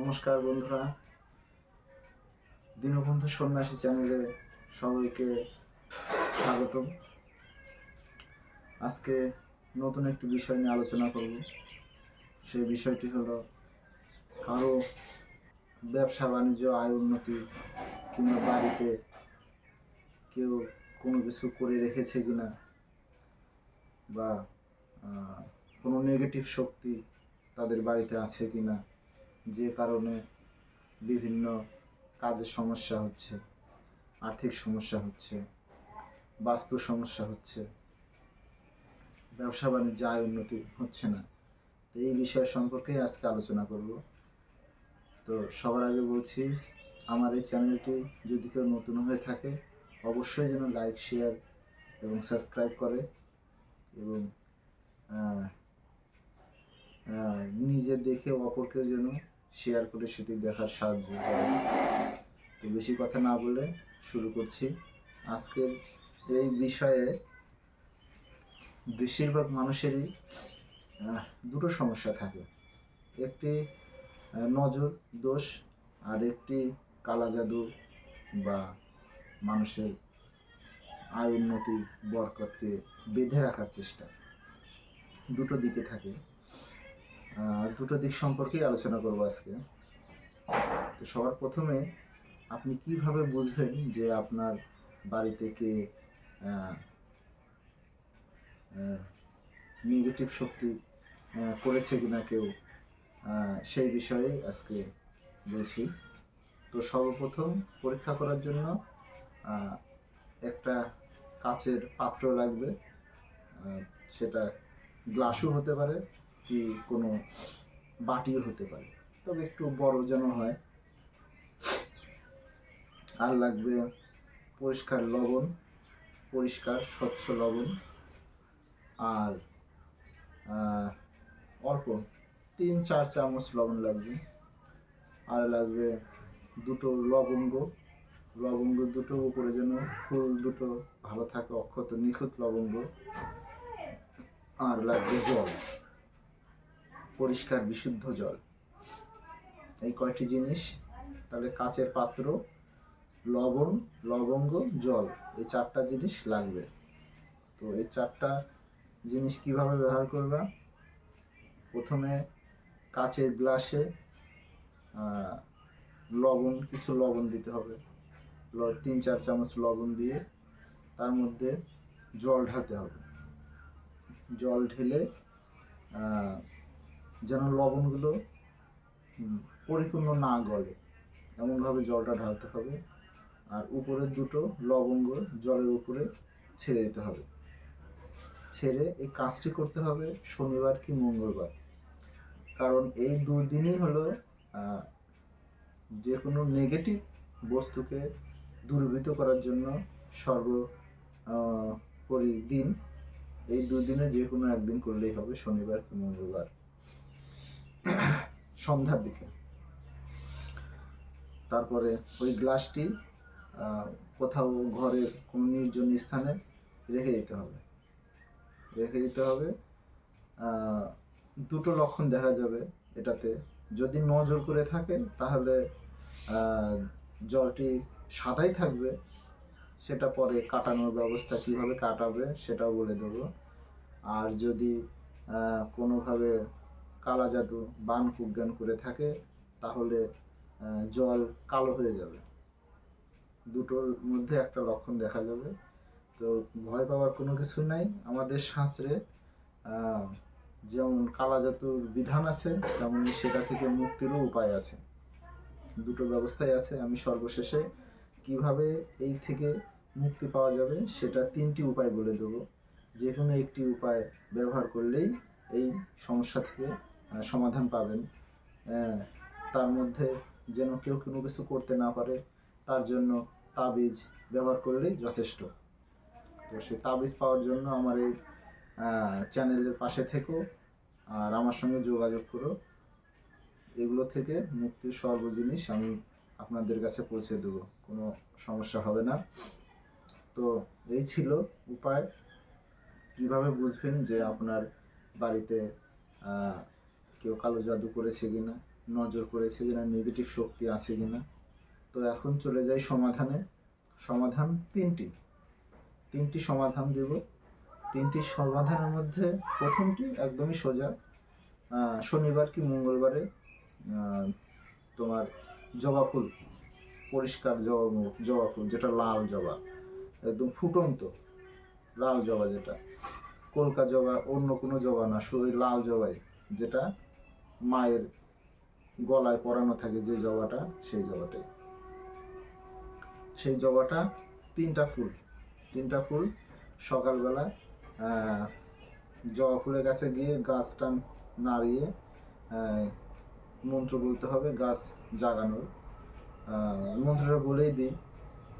নমস্কার বন্ধুরা। দীনবন্ধু সন্ন্যাসী চ্যানেলে সবাইকে স্বাগতম। আজকে নতুন একটি বিষয় নিয়ে আলোচনা করব। সেই বিষয়টি হলো, কারও ব্যবসা বাণিজ্য, আয় উন্নতি কিংবা বাড়িতে কেউ কোনো কিছু করে রেখেছে কিনা বা কোনো নেগেটিভ শক্তি তাদের বাড়িতে আছে কিনা যে কারণে বিভিন্ন কাজের সমস্যা হচ্ছে, আর্থিক সমস্যা হচ্ছে, বাস্তু সমস্যা হচ্ছে, ব্যবসা বাণিজ্য আয় উন্নতি হচ্ছে না। তো এই বিষয় সম্পর্কেই আজকে আলোচনা করব। তো সবার আগে বলছি, আমার এই চ্যানেলটি যদি কেউ নতুন হয়ে থাকে, অবশ্যই যেন লাইক, শেয়ার এবং সাবস্ক্রাইব করে এবং নিজে দেখে অপরকেও যেন শেয়ার করে সেটি দেখার সাহায্য করে। তো বেশি কথা না বলে শুরু করছি। আজকের এই বিষয়ে বেশিরভাগ মানুষেরই দুটো সমস্যা থাকে। একটি নজর দোষ আর একটি কালা জাদু বা মানুষের আয় উন্নতি বরকতকে বেঁধে রাখার চেষ্টা। দুটো দিকে থাকে। দুটো দিক সম্পর্কেই আলোচনা করব আজকে। তো সবার প্রথমে আপনি কীভাবে বুঝবেন যে আপনার বাড়িতে কে নেগেটিভ শক্তি করেছে কিনা কেউ সেই বিষয়ে আজকে বলছি। তো সর্বপ্রথম পরীক্ষা করার জন্য একটা কাচের পাত্র লাগবে সেটা গ্লাসও হতে পারে কি কোনো বাটিও হতে পারে। তবে একটু বড় যেন হয়। আর লাগবে পরিষ্কার লবণ, পরিষ্কার স্বচ্ছ লবণ। আর অল্প তিন, চার চামচ লবণ লাগবে। আর লাগবে দুটো লবঙ্গ। লবঙ্গ দুটো উপরে যেন ফুল দুটো ভালো থাকে, অক্ষত নিখুঁত লবঙ্গ। আর লাগবে জল। পরিষ্কার, বিশুদ্ধ জল। এই কয়টি জিনিস? তাহলে কাচের পাত্র, লবণ, লবঙ্গ, জল, এই চারটা জিনিস লাগবে। তো এই চারটা জিনিস কীভাবে ব্যবহার করবা? প্রথমে কাচের গ্লাসে লবণ, কিছু লবণ দিতে হবে। তিন, চার চামচ লবণ দিয়ে তার মধ্যে জল ঢালতে হবে। জল ঢেলে যেন লবণগুলো পরিপূর্ণ না গলে। এমনভাবে জলটা ঢালতে হবে। আর উপরের দুটো লবঙ্গ জলের উপরে ছেড়ে দিতে হবে। ছেড়ে এই কাজটি করতে হবে শনিবার কি মঙ্গলবার। কারণ এই দুই দিনই হলো যে কোনো নেগেটিভ বস্তুকে দূরীভূত করার জন্য সর্ব পরি দিন। এই দুই দিনে যে কোনো একদিন করলেই হবে, শনিবার কি মঙ্গলবার। সন্ধ্যার দিকে। তারপরে ওই গ্লাসটি কোথাও ঘরের কোনো নির্জন স্থানে রেখে দিতে হবে। রেখে দিতে হবে দুটো লক্ষণ দেখা যাবে এটাতে। যদি নজর করে থাকে, তাহলে জলটি সাদাই থাকবে, সেটা পরে কাটানোর ব্যবস্থা কীভাবে কাটাবে সেটাও বলে দেবো। আর যদি কোনোভাবে কালা জাদু, বান কুজ্ঞান করে থাকে, তাহলে জল কালো হয়ে যাবে। দুটোর মধ্যে একটা লক্ষণ দেখা যাবে। তো ভয় পাওয়ার কোনো কিছু নাই। আমাদের শাস্ত্রে যেমন কালা জাতুর বিধান আছে, তেমনি সেটা থেকে মুক্তিরও উপায় আছে। দুটো ব্যবস্থাই আছে। আমি সর্বশেষে কীভাবে এই থেকে মুক্তি পাওয়া যাবে, সেটা তিনটি উপায় বলে দেবো। যে কোনো একটি উপায় ব্যবহার করলেই এই সমস্যা থেকে সমাধান পাবেন। আহ, তার মধ্যে যেন কেউ কোনো কিছু করতে না পারে তার জন্য তাবিজ ব্যবহার করলেই যথেষ্ট। তো সেই তাবিজ পাওয়ার জন্য আমার এই চ্যানেলের পাশে থেকো আর আমার সঙ্গে যোগাযোগ করো। এগুলো থেকে মুক্তির সর্ব জিনিস আমি আপনাদের কাছে পৌঁছে দেবো কোনো সমস্যা হবে না। তো এই ছিল উপায়। কীভাবে বুঝবেন যে আপনার বাড়িতে কেউ কালো জাদু করেছে কিনা, নজর করেছে কিনা নেগেটিভ শক্তি আছে কিনা। তো এখন চলে যাই সমাধানে। সমাধান তিনটি। তিনটি সমাধান দেব। তিনটি সমাধানের মধ্যে প্রথমটি একদমই সোজা। শনিবার কি মঙ্গলবারে তোমার জবা ফুল, পরিষ্কার জবা জবা ফুল, যেটা লাল জবা, একদম ফুটন্ত, লাল জবা যেটা। কলকা জবা অন্য কোনো জবা না, শুধু লাল জবাই, যেটা মায়ের গলায় পরানো থাকে যে জবাটা, সেই জবাটাই সেই জবাটা তিনটা ফুল তিনটা ফুল সকালবেলা জবা ফুলের কাছে গিয়ে গাছটা নাড়িয়ে মন্ত্র বলতে হবে, গাছ জাগানোর। মন্ত্রটা বলেই দিই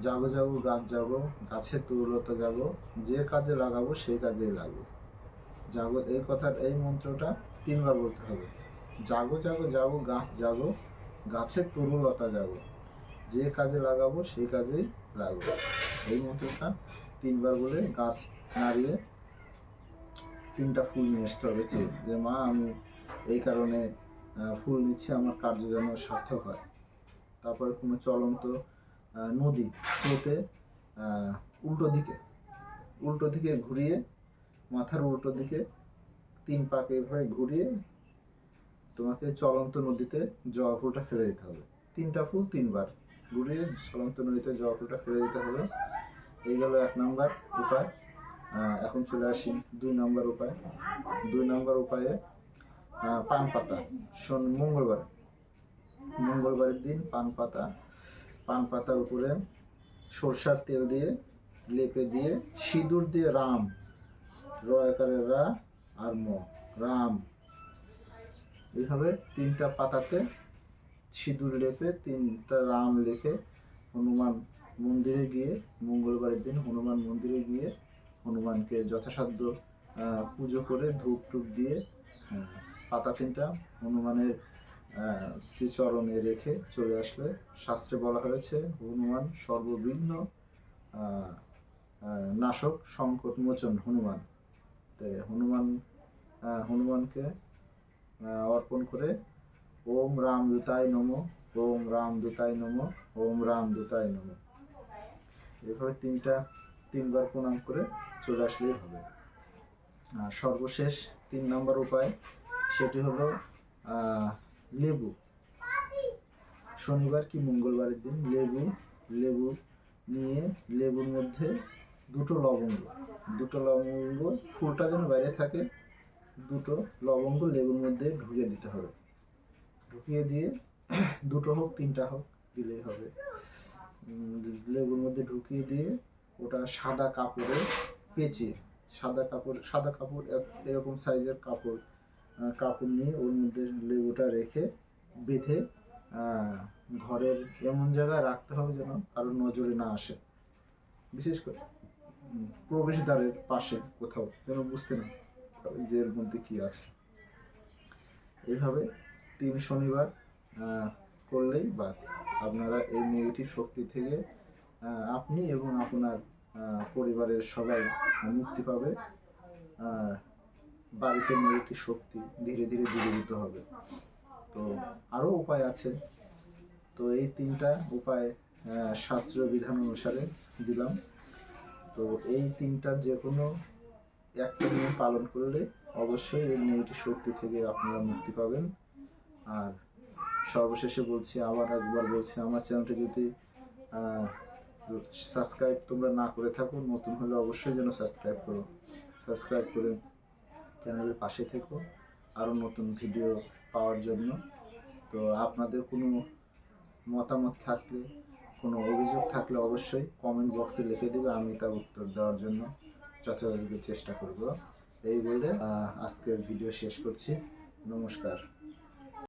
জাগো জাগো গাছ জাগো গাছের তরুলতা জাগো যে কাজে লাগাবো সেই কাজেই লাগবে। জাগো এই কথার এই মন্ত্রটা তিনবার বলতে হবে। জাগো জাগো জাগো গাছ জাগো গাছের তরুলতা জাগো। যে কাজে লাগাবো সেই কাজেই লাগবো। এই মন্ত্রটা তিনবার বলে গাছ নাড়িয়ে তিনটা ফুল নিয়ে আসতে হবে চেয়ে যে মা আমি এই কারণে ফুল নিচ্ছি আমার কার্য যেন সার্থক হয়। তারপরে কোনো চলন্ত নদী স্রোতে উল্টো দিকে উল্টো দিকে ঘুরিয়ে মাথার উল্টো দিকে তিন পাকে এভাবে ঘুরিয়ে তোমাকে চলন্ত নদীতে জবা ফুলটা ফেলে দিতে হবে। তিনটা ফুল তিনবার। ঘুরিয়ে চলন্ত নদীতে জবা ফুলটা ফেলে দিতে হবে এই গেল এক নাম্বার উপায়। এখন চলে আসি দুই নাম্বার উপায়। দুই নাম্বার উপায়ে পান পাতা। শোন, মঙ্গলবার। মঙ্গলবারের দিন পান পাতা। পান পাতার উপরে সরষার তেল দিয়ে লেপে দিয়ে সিঁদুর দিয়ে রাম। রয়কারের রা আর ম। রাম। এইভাবে তিনটা পাতাতে সিঁদুর লেপে তিনটা রাম লিখে হনুমান মন্দিরে গিয়ে মঙ্গলবারের দিন হনুমান মন্দিরে গিয়ে হনুমানকে যথাসাধ্য পুজো করে ধূপ টুপ দিয়ে আহ, পাতা তিনটা হনুমানের শ্রীচরণে রেখে চলে আসলে। শাস্ত্রে বলা হয়েছে হনুমান সর্ববিঘ্ন নাশক সংকট মোচন হনুমান। তাই হনুমান হনুমানকে অর্পণ করে, ওম রাম দূতায় নম, ওম রাম দূতায় নম, ওম রাম দূতায় নম। এভাবে তিনটা, তিনবার প্রণাম করে চলে আসলেই হবে। আর সর্বশেষ তিন নম্বর উপায়, সেটি হলো লেবু। শনিবার কি মঙ্গলবারের দিন লেবু লেবু নিয়ে লেবুর মধ্যে দুটো লবঙ্গ দুটো লবঙ্গ ফুলটা যেন বাইরে থাকে দুটো লবঙ্গ লেবুর মধ্যে ঢুকিয়ে দিতে হবে। ঢুকিয়ে দিয়ে দুটো হোক, তিনটা হোক, দিলেই হবে। লেবুর মধ্যে ঢুকিয়ে দিয়ে ওটা সাদা কাপড়ে পেঁচিয়ে সাদা কাপড় সাদা কাপড় এরকম সাইজের কাপড় কাপড় নিয়ে ওর মধ্যে লেবুটা রেখে বেঁধে ঘরের এমন জায়গায় রাখতে হবে যেন কারও নজরে না আসে। বিশেষ করে প্রবেশদ্বারের পাশে কোথাও, যেন বুঝতে না যে এর মধ্যে কি আছে? এইভাবে তিন শনিবার করলেই বাস। আপনারা এই নেগেটিভ শক্তি থেকে আপনি এবং আপনার পরিবারের সবাই মুক্তি পাবে। আর বাড়িতে নেগেটিভ শক্তি ধীরে ধীরে দূরীভূত হবে। তো আরও উপায় আছে। তো এই তিনটা উপায় শাস্ত্রীয় বিধান অনুসারে দিলাম। তো এই তিনটার যে কোনো একটা নিয়ম পালন করলে অবশ্যই এই নেগেটিভ শক্তি থেকে আপনারা মুক্তি পাবেন। আর সর্বশেষে বলছি, আবার একবার বলছি, আমার চ্যানেলটি যদি সাবস্ক্রাইব তোমরা না করে থাকো, নতুন হলে অবশ্যই যেন সাবস্ক্রাইব করো। সাবস্ক্রাইব করে চ্যানেলের পাশে থেকো, আরও নতুন ভিডিও পাওয়ার জন্য। তো আপনাদের কোনো মতামত থাকলে, কোনো অভিযোগ থাকলে অবশ্যই কমেন্ট বক্সে লিখে দেবে, আমি তার উত্তর দেওয়ার জন্য। যথাযথ চেষ্টা করব। এই বলে আজকের ভিডিও শেষ করছি। নমস্কার।